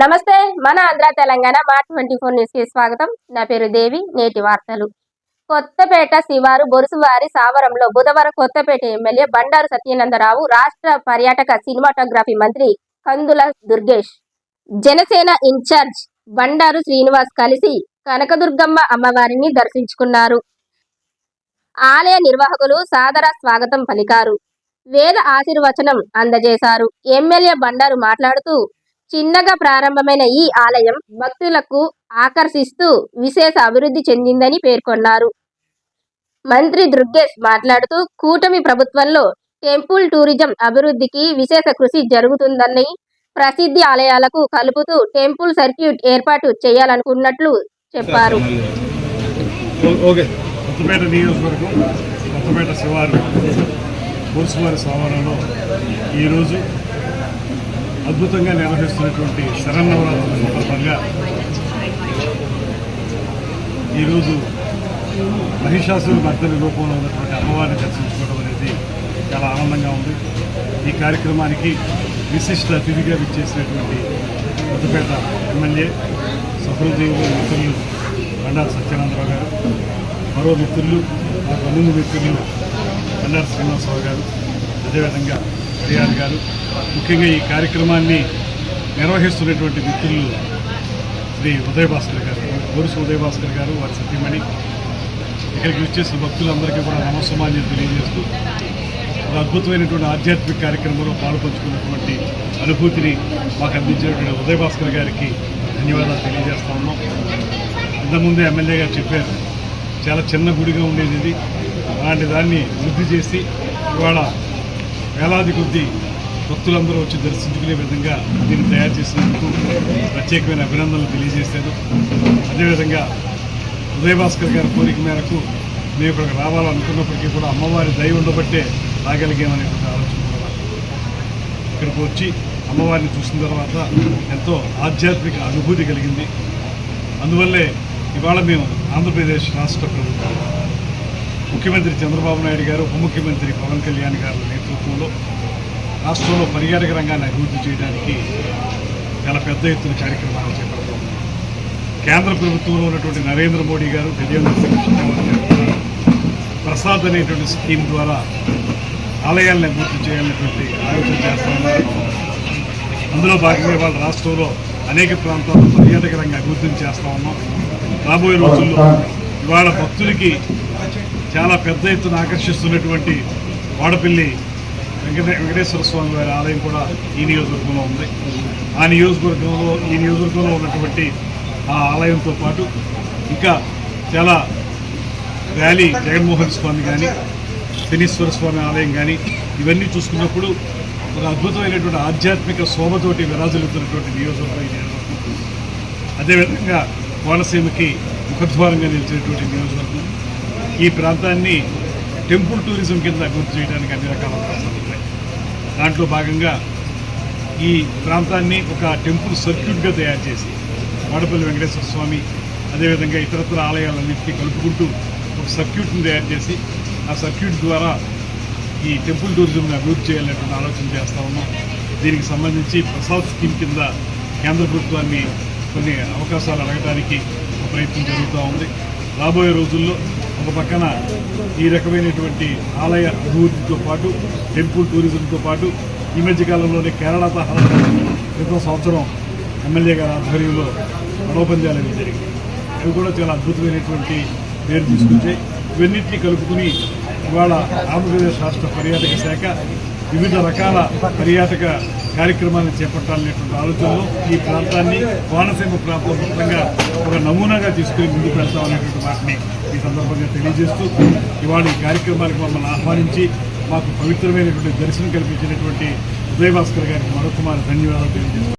నమస్తే మన ఆంధ్ర తెలంగాణ మా ట్వంటీ ఫోర్ న్యూస్కి స్వాగతం. నా పేరు దేవి నేటి వార్తలు. కొత్తపేట శివారు బొరుసువారి సావరంలో బుధవారం కొత్తపేట ఎమ్మెల్యే బండారు సత్యానందరావు రాష్ట్ర పర్యాటక సినిమాటోగ్రఫీ మంత్రి కందుల దుర్గేష్ జనసేన ఇన్ఛార్జ్ బండారు శ్రీనివాస్ కలిసి కనకదుర్గమ్మ అమ్మవారిని దర్శించుకున్నారు. ఆలయ నిర్వాహకులు సాదర స్వాగతం పలికారు. వేద ఆశీర్వచనం అందజేశారు. ఎమ్మెల్యే బండారు మాట్లాడుతూ చిన్నగా ప్రారంభమైన ఈ ఆలయం భక్తులకు ఆకర్షిస్తూ విశేష అభివృద్ధి చెందిందని పేర్కొన్నారు. మంత్రి దుర్గేష్ మాట్లాడుతూ కూటమి ప్రభుత్వంలో టెంపుల్ టూరిజం అభివృద్ధికి విశేష కృషి జరుగుతుందని ప్రసిద్ధి ఆలయాలకు కలుపుతూ టెంపుల్ సర్క్యూట్ ఏర్పాటు చేయాలనుకున్నట్లు చెప్పారు. ఓ- ఓకే కొత్తపేట నియోజకవర్గం కొత్తపేట శివారు కోసువారి సావరణలో ఈరోజు అద్భుతంగా నిర్వహిస్తున్నటువంటి శరన్నవరాత్రుల సందర్భంగా ఈరోజు మహిషాసురు మర్దలి రూపంలో ఉన్నటువంటి అమ్మవారిని దర్శించుకోవడం అనేది చాలా ఆనందంగా ఉంది. ఈ కార్యక్రమానికి విశిష్ట అతిథిగా విచ్చేసినటువంటి కొత్తపేట ఎమ్మెల్యే సహృదయులు మిత్రులు బండారు సత్యానందరావు గారు మరో మిత్రులు మా పన్నెండు మిత్రులు బండారు శ్రీనివాసరావు గారు. అదేవిధంగా హరియాన్ గారు. ముఖ్యంగా ఈ కార్యక్రమాన్ని నిర్వహిస్తున్నటువంటి మిత్రులు శ్రీ ఉదయభాస్కర్ గారు. గొరుసు ఉదయభాస్కర్ గారు వారి సత్యమణి ఇక్కడికి వచ్చేసిన భక్తులందరికీ కూడా నమస్సమాన్ని తెలియజేస్తూ ఒక అద్భుతమైనటువంటి ఆధ్యాత్మిక కార్యక్రమంలో పాల్పంచుకున్నటువంటి అనుభూతిని మాకు అందించినటువంటి ఉదయభాస్కర్ గారికి ధన్యవాదాలు తెలియజేస్తా ఉన్నాం. ఇంతకుముందే ఎమ్మెల్యే గారు చెప్పారు చాలా చిన్న గుడిగా ఉండేది ఇది. అలాంటి దాన్ని వృద్ధి చేసి ఇవాళ వేలాది కొద్ది భక్తులందరూ వచ్చి దర్శించుకునే విధంగా దీన్ని తయారు చేసినందుకు ప్రత్యేకమైన అభినందనలు తెలియజేశారు. అదేవిధంగా ఉదయభాస్కర్ గారి కోరిక మేరకు మేము ఇక్కడికి రావాలనుకున్నప్పటికీ కూడా అమ్మవారి దయ ఉండబట్టే రాగలిగామనేటువంటి ఆలోచన ఇక్కడికి వచ్చి అమ్మవారిని చూసిన తర్వాత ఎంతో ఆధ్యాత్మిక అనుభూతి కలిగింది. అందువల్లే ఇవాళ మేము ఆంధ్రప్రదేశ్ రాష్ట్ర ప్రభుత్వం ముఖ్యమంత్రి చంద్రబాబు నాయుడు గారు ఉప ముఖ్యమంత్రి పవన్ కళ్యాణ్ గారి నేతృత్వంలో రాష్ట్రంలో పర్యాటక రంగాన్ని అభివృద్ధి చేయడానికి చాలా పెద్ద ఎత్తున కార్యక్రమాలు చేపడుతున్నాం. కేంద్ర ప్రభుత్వంలో ఉన్నటువంటి నరేంద్ర మోడీ గారు గజేంద్ర ప్రసాద్ అనేటువంటి స్కీమ్ ద్వారా ఆలయాలను అభివృద్ధి చేయాలనేటువంటి ఆలోచన చేస్తున్నారు అందులో భాగంగా వాళ్ళ రాష్ట్రంలో అనేక ప్రాంతాల్లో పర్యాటక రంగ అభివృద్ధిని చేస్తూ ఉన్నాం. రాబోయే రోజుల్లో ఇవాళ భక్తులకి చాలా పెద్ద ఎత్తున ఆకర్షిస్తున్నటువంటి వాడపల్లి వెంకట వెంకటేశ్వర స్వామి వారి ఆలయం కూడా ఈ నియోజకవర్గంలో ఉంది. ఆ నియోజకవర్గంలో ఈ నియోజకవర్గంలో ఉన్నటువంటి ఆ ఆలయంతో పాటు ఇంకా చాలా ర్యాలీ జగన్మోహన్ స్వామి కానీ శనీశ్వర స్వామి ఆలయం కానీ ఇవన్నీ చూసుకున్నప్పుడు ఒక అద్భుతమైనటువంటి ఆధ్యాత్మిక శోభతోటి విరాజులుతున్నటువంటి నియోజకవర్గం ఈ నియోజకవర్గం. అదేవిధంగా కోనసీమకి ముఖద్వారంగా నిలిచినటువంటి నియోజకవర్గం. ఈ ప్రాంతాన్ని టెంపుల్ టూరిజం కింద అభివృద్ధి చేయడానికి అన్ని రకాల అవకాశాలు ఉన్నాయి. దాంట్లో భాగంగా ఈ ప్రాంతాన్ని ఒక టెంపుల్ సర్క్యూట్గా తయారు చేసి వాడపల్లి వెంకటేశ్వర స్వామి అదేవిధంగా ఇతరత్ర ఆలయాలన్నింటినీ కలుపుకుంటూ ఒక సర్క్యూట్ని తయారు చేసి ఆ సర్క్యూట్ ద్వారా ఈ టెంపుల్ టూరిజంని అభివృద్ధి చేయాలనేటువంటి ఆలోచన చేస్తా ఉన్నాం. దీనికి సంబంధించి ప్రసాద్ స్కీమ్ కింద కేంద్ర ప్రభుత్వాన్ని కొన్ని అవకాశాలు అడగడానికి ప్రయత్నం జరుగుతూ ఉంది. రాబోయే రోజుల్లో ఒక పక్కన ఈ రకమైనటువంటి ఆలయ అభివృద్ధితో పాటు టెంపుల్ టూరిజంతో పాటు ఈ మధ్యకాలంలోనే కేరళ తరహా క్రితం సంవత్సరం ఎమ్మెల్యే గారి ఆధ్వర్యంలో పడవపంద్యాలు అనేవి జరిగింది అవి కూడా చాలా అద్భుతమైనటువంటి పేరు తీసుకొచ్చాయి. ఇవన్నింటినీ కలుపుకుని ఇవాళ ఆంధ్రప్రదేశ్ రాష్ట్ర పర్యాటక శాఖ వివిధ రకాల పర్యాటక కార్యక్రమాలను చేపట్టాలనేటువంటి ఆలోచనలో ఈ ప్రాంతాన్ని కోనసీమ ప్రాంతం మొత్తంగా ఒక నమూనాగా తీసుకుని ముందుకు వెళ్తామనేటువంటి వాటిని ఈ సందర్భంగా తెలియజేస్తూ ఇవాళ ఈ కార్యక్రమానికి మమ్మల్ని ఆహ్వానించి మాకు పవిత్రమైనటువంటి దర్శనం కల్పించినటువంటి ఉదయభాస్కర్ గారికి మరొక ధన్యవాదాలు తెలియజేస్తాం